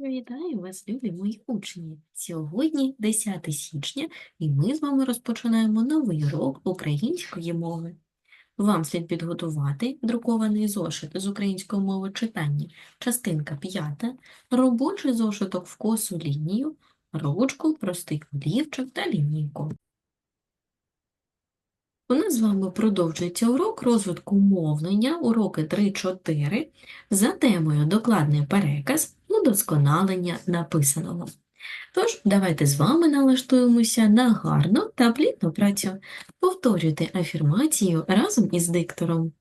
Вітаю вас, любі мої учні! Сьогодні 10 січня, і ми з вами розпочинаємо новий урок української мови. Вам слід підготувати друкований зошит з української мови читання, частинка 5, робочий зошиток в косу лінію, ручку, простий олівчик та лінійку. У нас з вами продовжується урок розвитку мовлення, уроки 3-4, за темою докладний переказ, удосконалення написаного. Тож, давайте з вами налаштуємося на гарну та плідну працю. Повторюйте афірмацію разом із диктором.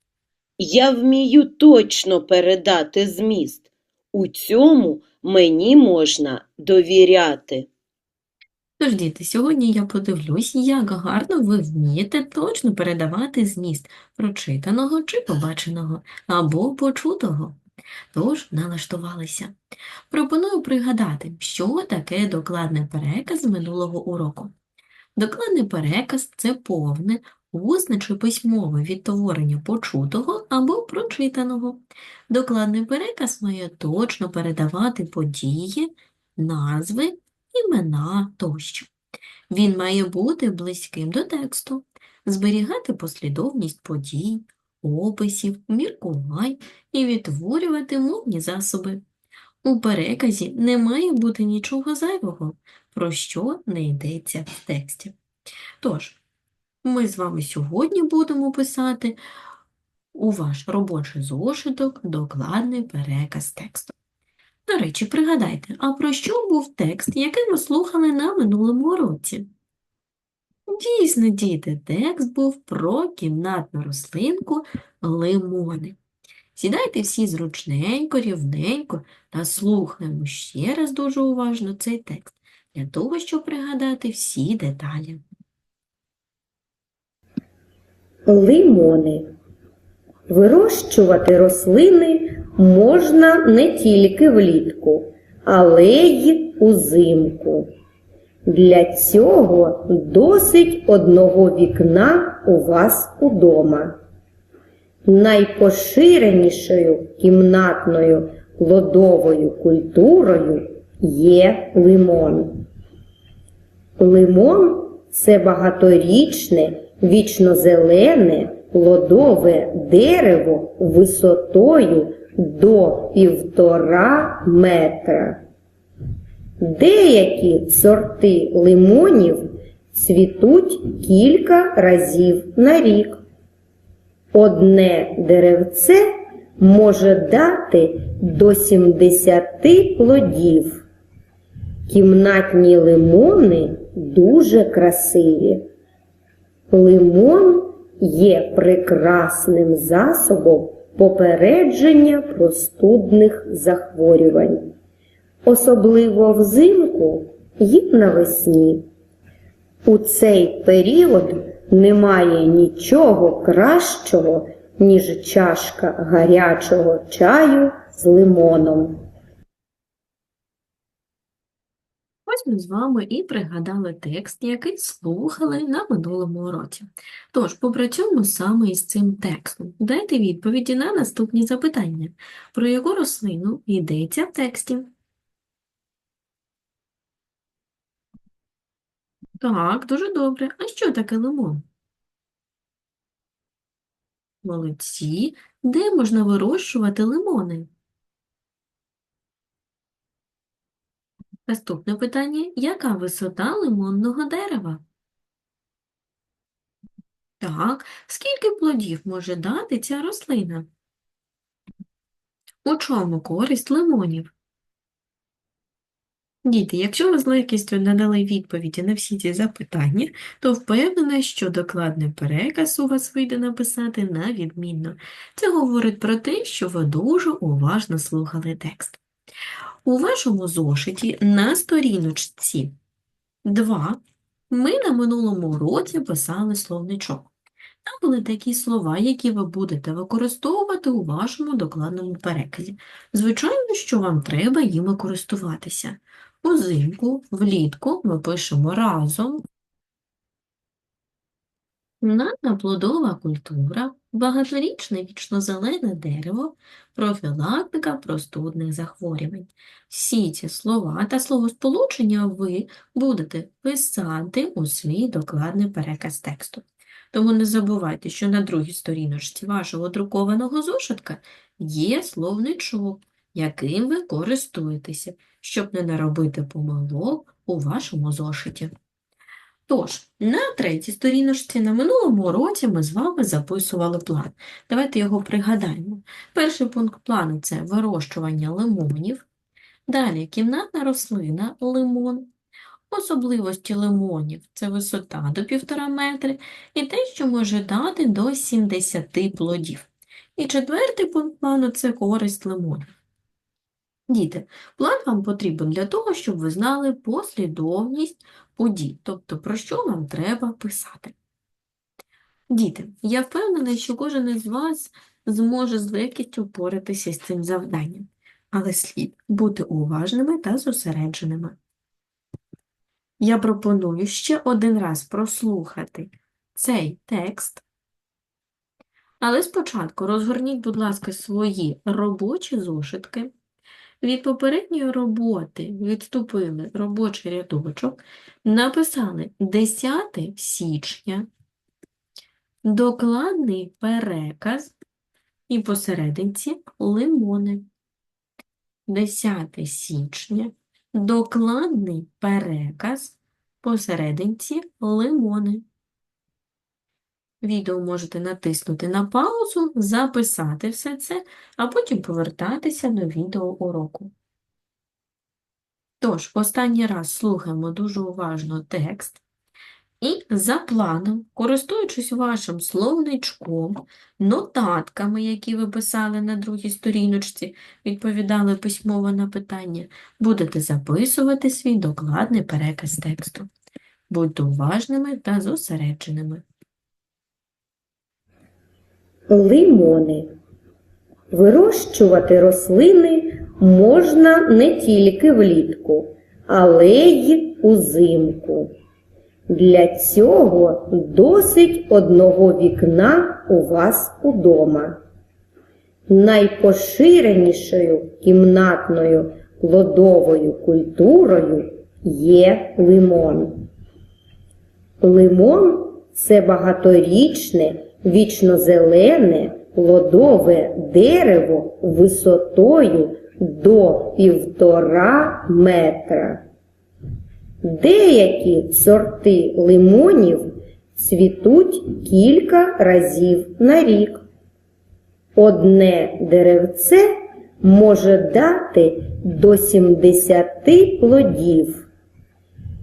Я вмію точно передати зміст. У цьому мені можна довіряти. Тож, діти, сьогодні я подивлюсь, як гарно ви вмієте точно передавати зміст прочитаного чи побаченого або почутого. Тож, налаштувалися. Пропоную пригадати, що таке докладний переказ минулого уроку. Докладний переказ – це повне, усне чи письмове відтворення почутого або прочитаного. Докладний переказ має точно передавати події, назви, імена тощо. Він має бути близьким до тексту, зберігати послідовність подій, описів, міркувань і відтворювати мовні засоби. У переказі не має бути нічого зайвого, про що не йдеться в тексті. Тож, ми з вами сьогодні будемо писати у ваш робочий зошиток докладний переказ тексту. До речі, пригадайте, а про що був текст, який ми слухали на минулому уроці? Дійсно, діти, текст був про кімнатну рослинку лимони. Сідайте всі зручненько, рівненько та слухаємо ще раз дуже уважно цей текст, для того, щоб пригадати всі деталі. Лимони. Вирощувати рослини можна не тільки влітку, але й узимку. Для цього досить одного вікна у вас удома. Найпоширенішою кімнатною плодовою культурою є лимон. Лимон це багаторічне, вічнозелене плодове дерево висотою до півтора метра. Деякі сорти лимонів цвітуть кілька разів на рік. Одне деревце може дати до 70 плодів. Кімнатні лимони дуже красиві. Лимон є прекрасним засобом попередження простудних захворювань, особливо взимку і навесні. У цей період немає нічого кращого, ніж чашка гарячого чаю з лимоном. Ось ми з вами і пригадали текст, який слухали на минулому уроці. Тож, попрацюємо саме із цим текстом. Дайте відповіді на наступні запитання. Про яку рослину йдеться в тексті? Так, дуже добре. А що таке лимон? Молодці. Де можна вирощувати лимони? Наступне питання. Яка висота лимонного дерева? Так, скільки плодів може дати ця рослина? У чому користь лимонів? Діти, якщо ви з легкістю надали відповіді на всі ці запитання, то впевнена, що докладний переказ у вас вийде написати на відмінно. Це говорить про те, що ви дуже уважно слухали текст. У вашому зошиті на сторіночці 2 ми на минулому уроці писали словничок. Там були такі слова, які ви будете використовувати у вашому докладному переказі. Звичайно, що вам треба їми користуватися. Узимку, влітку ми пишемо разом. Кімнатна плодова культура багаторічне вічнозелене дерево, профілактика простудних захворювань. Всі ці слова та словосполучення ви будете писати у свій докладний переказ тексту. Тому не забувайте, що на другій сторіночці вашого друкованого зошитка є словничок, яким ви користуєтеся, щоб не наробити помилок у вашому зошиті. Тож, на третій сторіночці на минулому уроці ми з вами записували план. Давайте його пригадаємо. Перший пункт плану – це вирощування лимонів. Далі кімнатна рослина – лимон. Особливості лимонів – це висота до 1,5 метри і те, що може дати до 70 плодів. І четвертий пункт плану – це користь лимонів. Діти, план вам потрібен для того, щоб ви знали послідовність подій, тобто про що вам треба писати. Діти, я впевнена, що кожен із вас зможе з легкістю впоратися з цим завданням, але слід бути уважними та зосередженими. Я пропоную ще один раз прослухати цей текст, але спочатку розгорніть, будь ласка, свої робочі зошитки. Від попередньої роботи відступили робочий рядочок, написали 10 січня, докладний переказ і посерединці лимони. 10 січня, докладний переказ, посерединці лимони. Відео можете натиснути на паузу, записати все це, а потім повертатися до відео уроку. Тож, останній раз слухаємо дуже уважно текст і за планом, користуючись вашим словничком, нотатками, які ви писали на другій сторіночці, відповідали письмово на питання, будете записувати свій докладний переказ тексту. Будьте уважними та зосередженими. Лимони. Вирощувати рослини можна не тільки влітку, але й узимку. Для цього досить одного вікна у вас удома. Найпоширенішою кімнатною плодовою культурою є лимон. Лимон це багаторічне, вічнозелене, плодове дерево висотою до півтора метра. Деякі сорти лимонів цвітуть кілька разів на рік. Одне деревце може дати до 70 плодів.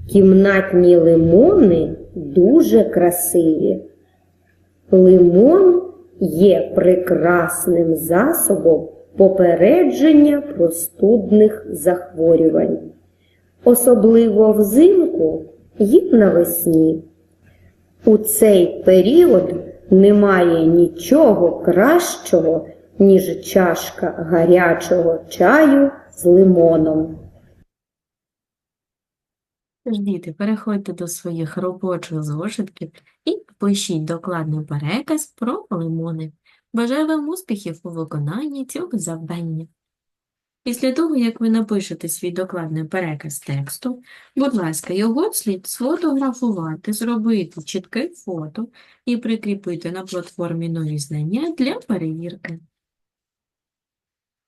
Кімнатні лимони дуже красиві. Лимон є прекрасним засобом попередження простудних захворювань, особливо взимку і навесні. У цей період немає нічого кращого, ніж чашка гарячого чаю з лимоном. Діти, переходьте до своїх робочих зошитків і пишіть докладний переказ про лимони. Бажаю вам успіхів у виконанні цього завдання. Після того, як ви напишете свій докладний переказ тексту, будь ласка, його слід сфотографувати, зробити чітке фото і прикріпити на платформі нові знання для перевірки.